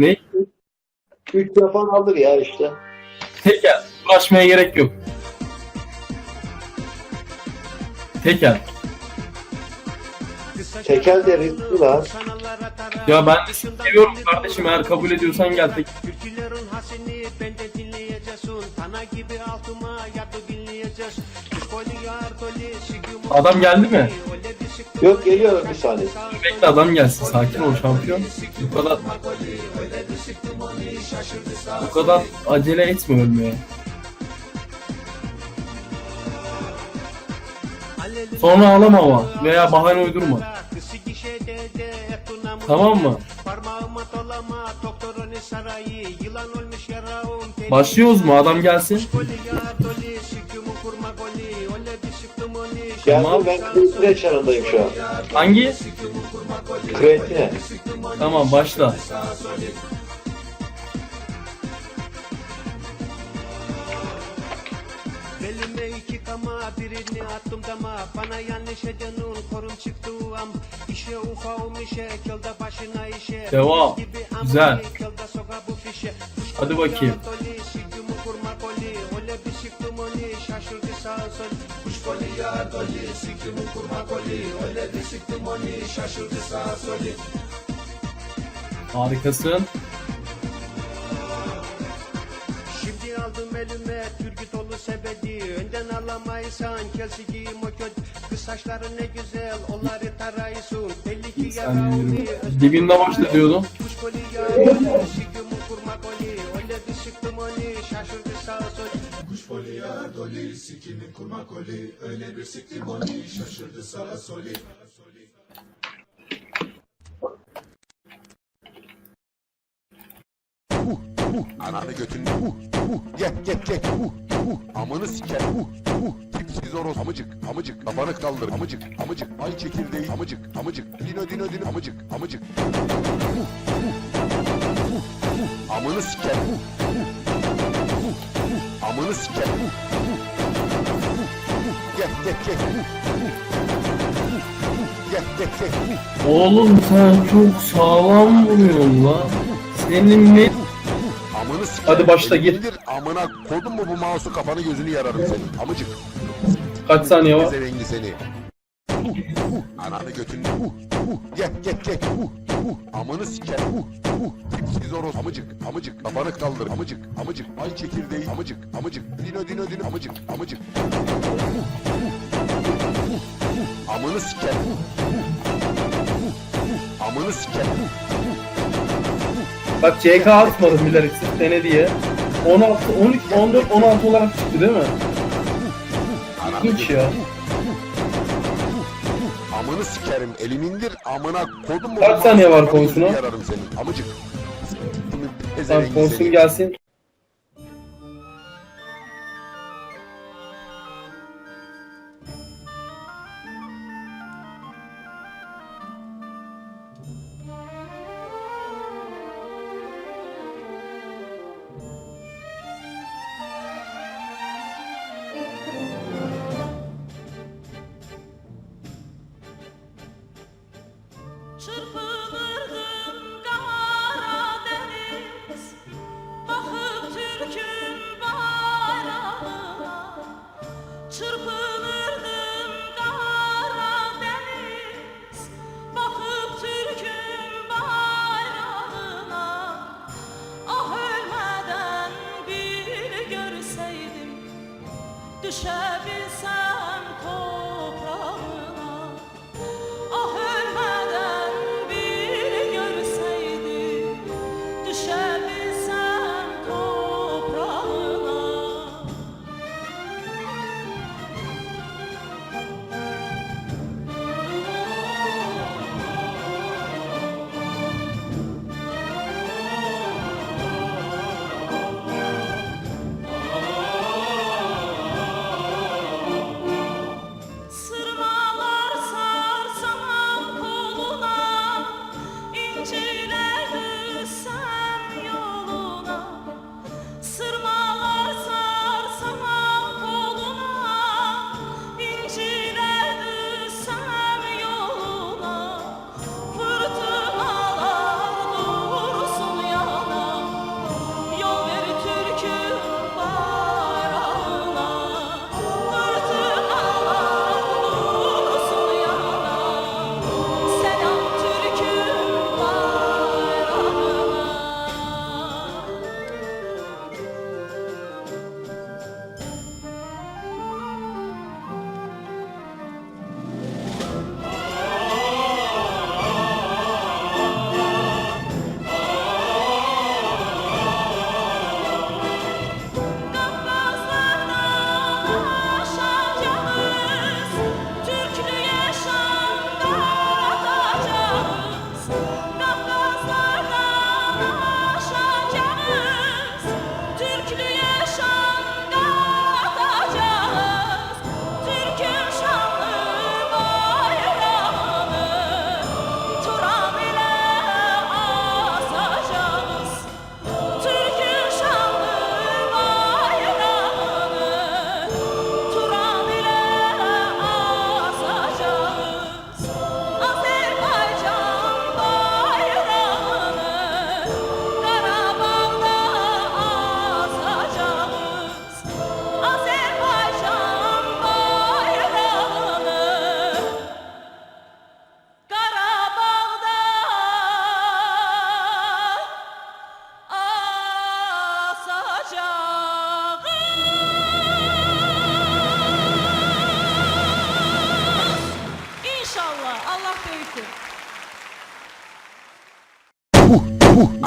Ne? 3 yapan alır ya işte. Tekel. Uğraşmaya gerek yok. Tekel. Tekel de riskli lan. Ya ben de seni seviyorum kardeşim eğer kabul ediyorsan gel tek. Türkülerin hasini ben de dinleyeceksin. Tana gibi altıma yadı sigim. Adam geldi mi? Yok geliyor bir saniye. Bekle adam gelsin sakin ol şampiyon. Bu kadar bu kadar acele etme ölmeye. Sonra ağlama ama veya bahane uydurma. Tamam mı? Başlıyoruz mu? Adam gelsin. Geldim ben kreatine çarındayım şu an. Hangi? Kreatine. Tamam başla. Belime iki kama birini attım dama Bana yanlış edenin korum çıktı am İşe ufağım işe kölde başına işe Devam. Gibi Güzel. kölde soka bu fişe Hadi bakayım. Doli sikimi kurma goli Öyle bir siktim onu şaşırdı sağ sol Kuş goli yar doli sikimi kurma goli Öyle bir siktim onu. Şaşırdı sağ soli. Harikasın. Şimdi aldım elime türkü dolu sepeti Önden alamaysan kelsi giyim o kötü. Kız saçları ne güzel onları tarayısın Belli ki yarağımı dibinde başla diyordum. Kuş koli yağıyor Sikimi kurma koli. Öyle bir sıktım onu. Şaşırdı sağ sol Huh, huh, ananı götünü huh, huh, gel gel gel huh, huh, amanı siker huh, huh, tipsiz oros amıcık amıcık. Kafanı kaldır. Amıcık amıcık. Ay çekirdeği. Amıcık amıcık. Dino dino dino. Amıcık amıcık. Huh, huh, huh, huh, amını siker. huh, huh, amını siker gel gel gel gel gel gel Oğlum sen çok sağlam vuruyorsun lan. Senin ne? Amını sikerim. Hadi başla. Elindir, Amına kodun mu bu mouse'u kafanı gözünü yararım senin. Amıcık. Kaç saniye var? Gezevengi seni. Ananı götünü. Gel gel gel. Huh, Amını siker. Huh, huh, Tipsiz oros. Amıcık. Amıcık. Kafanı kaldır. Amıcık. Amıcık. Ay çekirdeği. Amıcık. Amıcık. Dino dino dino. Amıcık. Amıcık. Huh, huh, huh, huh, Amını siker. Huh, huh, huh, Amını siker. Huh, Bak CK atmadım bilerek sırf sene diye. 16, 13, 14, 16 olarak çıktı değil mi? Götünü. ya. Sikerim indir amına kodum? Kaç saniye var konusuna? Yararım senin amıcık. Tamam seni. gelsin.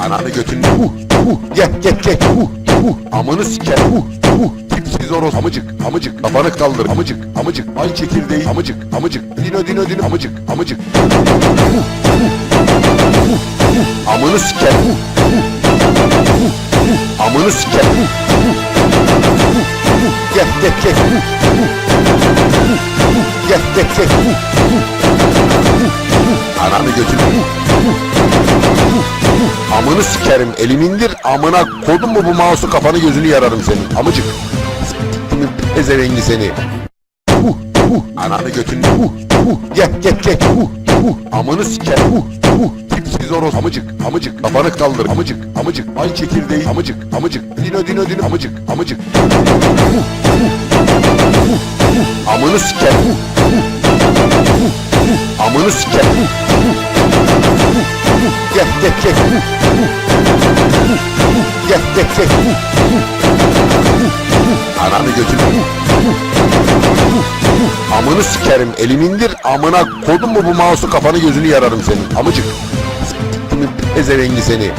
Ananı götünü. Uh, uh, gel gel gel. Uh, uh, amını siker. Uh, uh, tipsiz oros. Amıcık, amıcık. Kafanı kaldır. Amıcık, amıcık. Ay çekirdeği. Amıcık, amıcık. Dino dino dino. Amıcık, amıcık. Uh, uh, uh, uh, amını siker. Uh, uh, uh, uh, amını siker. Uh, uh, uh, uh, gel gel gel. Uh, uh, uh, uh, gel gel gel. Uh, uh, uh, uh, ananı götünü. Amını sikerim elim indir amına kodun mu bu mouse'u? Kafanı gözünü yararım senin. Amıcık. S**timin pezevengi seni. Uh, uh, Ananı götünü uh, uh, Gel gel gel. Uh, uh, Amını siker uh, uh, Tipsiz oros. Amıcık amıcık. Kafanı kaldır. Amıcık amıcık. Ay çekirdeği. Amıcık amıcık. Dino dino dino. Amıcık amıcık. Amını siker uh, uh, uh, uh, Amını siker. Gel gel gel. Gel gel gel. Ananı uh, Amını sikerim elim indir amına kodun mu bu mouse'u kafanı gözünü yararım senin. Amıcık. S**timin pezevengi seni